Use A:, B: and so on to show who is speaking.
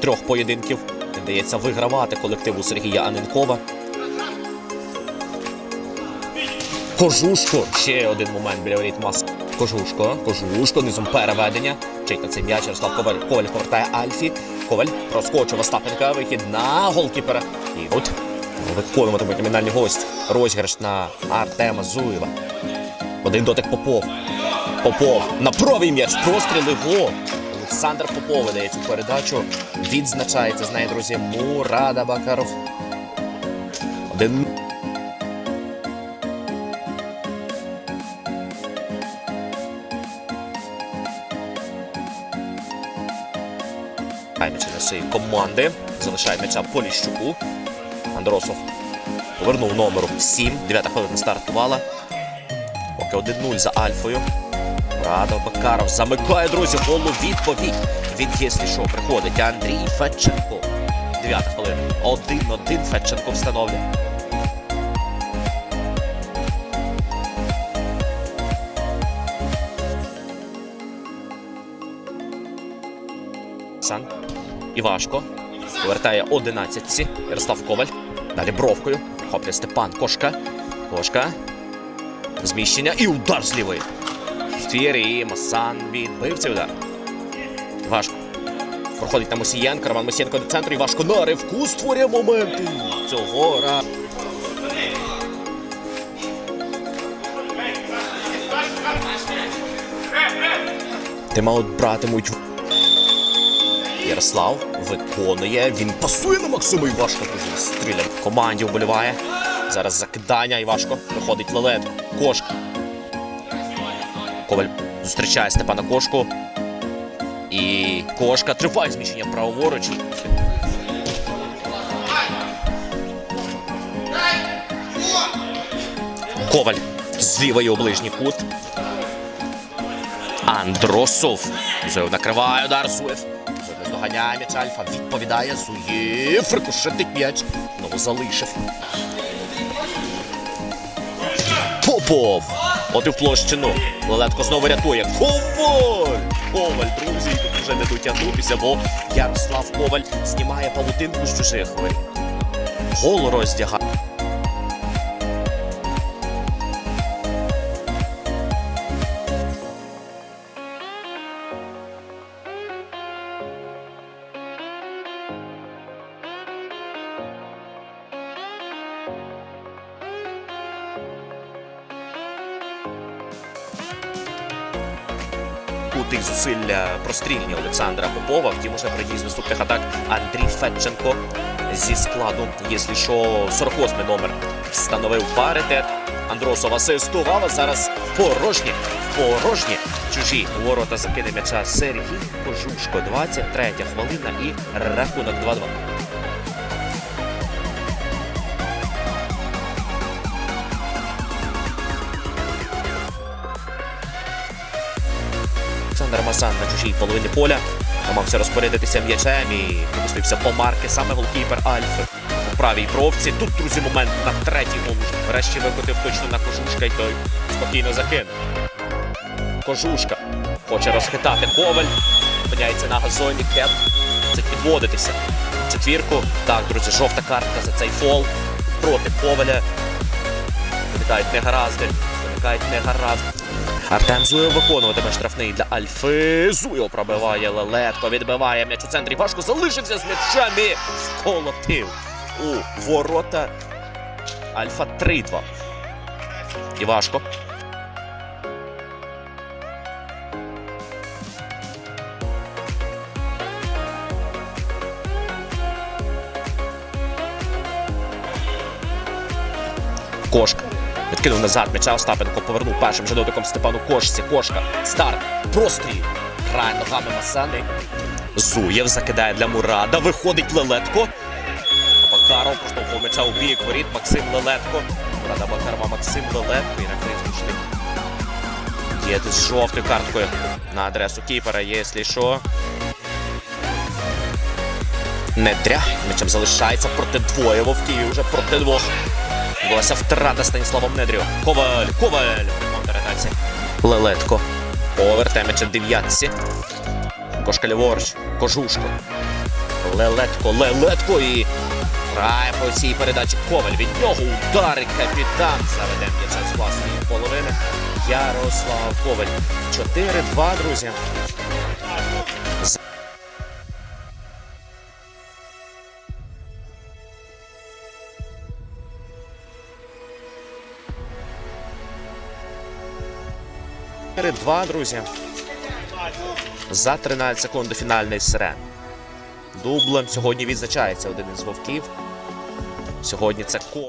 A: трьох поєдинків. Вдається вигравати колективу Сергія Аненкова. Кожушко. Ще один момент біля воріт Мас. Кожушко. Кожушко. Низом переведення. Чить на цей м'яч. Ярослав Коваль. Коваль повертає Альфі. Коваль проскочив Остапенка. Вихід на голкіпера. І от виконуватиме кримінальний гость. Розіграш на Артема Зуєва. Один дотик Попов. Попов на правий м'яч. Простріли гол. Олександр Попов видає цю передачу. Відзначається з неї, друзі, Мурада Бакаров. Один М'яч на своєї команди. Залишає м'яча Поліщуку. Андросов повернув номеру 7. Дев'ята хвилина стартувала. Поки 1-0 за Альфою. Радов Бакаров замикає, друзі, голу відповідь. Від єслі що приходить Андрій Федченко. Дев'ята хвилина. 1-1 Федченко встановлює. Сан. Івашко. Повертає 11 Ярослав Коваль. Далі бровкою. Хоплять Степан Кошка. Кошка. Зміщення і удар з лівої. Ствір і Масан відбив удар. Важко. Проходить на Мосієнка. Роман Мосієнко до центру. І важко на ривку створює моменти. Цього разу. Тимаут братимуть. Ярослав виконує. Він пасує на Максима друзі. Стріляє. В команді вболіває. Зараз закидання Івашко. Виходить Лелет. Кошка. Коваль зустрічає Степана Кошку. І кошка триває зміщення праворуч. Коваль з у ближній кут. Андросов. Зуєв накриває удар Зуєв. Зуєв наздоганяє м'яч Альфа. Відповідає Зуєв. Рикошетить м'яч. Знову залишив. Попов. От і в площину. Лелетко знову рятує. Коваль! Коваль, друзі, тут вже не дотягнутися, бо Ярослав Коваль знімає павутинку з чужих хвиль. Гол роздягає. У тих зусилля прострільні Олександра Попова. Втім, уже приїзд наступних атак Андрій Федченко зі складу, якщо що, 48-й номер встановив паритет. Андросов асистував, зараз порожні, порожні чужі ворота закине м'яча Сергій Кожушко. 23 хвилина і рахунок 2-2. Олександр на чужій половині поля намагався розпорядитися м'ячем і пропустився по марки саме голкіпер Альфи у правій бровці. Тут, друзі, момент на третій гол. Врешті викотив точно на кожушка і той спокійно закинув. Кожушка хоче розхитати коваль. Опиняється на газоні кеп. Це підводитися. Четвірку. Так, друзі, жовта картка за цей фол. Проти коваля. Виникають негаразди. Виникають негаразди. Артем Зуєв виконуватиме штрафний для Альфи. Зуєв пробиває Лелетко, відбиває м'яч у центрі. Важко залишився з м'ячем і вколотив у ворота. Альфа 3-2. І важко. Кошка. Відкинув назад м'яча Остапенко повернув першим же дотиком Степану Кошці. Кошка. Старт. Прострій. Грає ногами Масани. Зуєв закидає для Мурада. Виходить Лелетко. Бакаров проштовхував м'яча у бік воріт. Максим Лелетко. Мурада Бакарова Максим Лелетко. І на кризмішний. Є з жовтою карткою на адресу Кіпера, якщо що. Недря. М'ячем залишається проти двоє вовків. Вже проти двох. Відбулася втрата Станіславом Недрю. Коваль, Коваль. Контратація. Лелетко. Повертає м'яча дев'ятці. Кошка ліворуч. Кожушко. Лелетко, Лелетко і грає по цій передачі Коваль. Від нього удари капітан заведе м'яча з власної половини. Ярослав Коваль. 4-2, друзі. Перед два, друзі. За 13 секунд до фінальної сирени. Дублем сьогодні відзначається один із вовків. Сьогодні це Ков.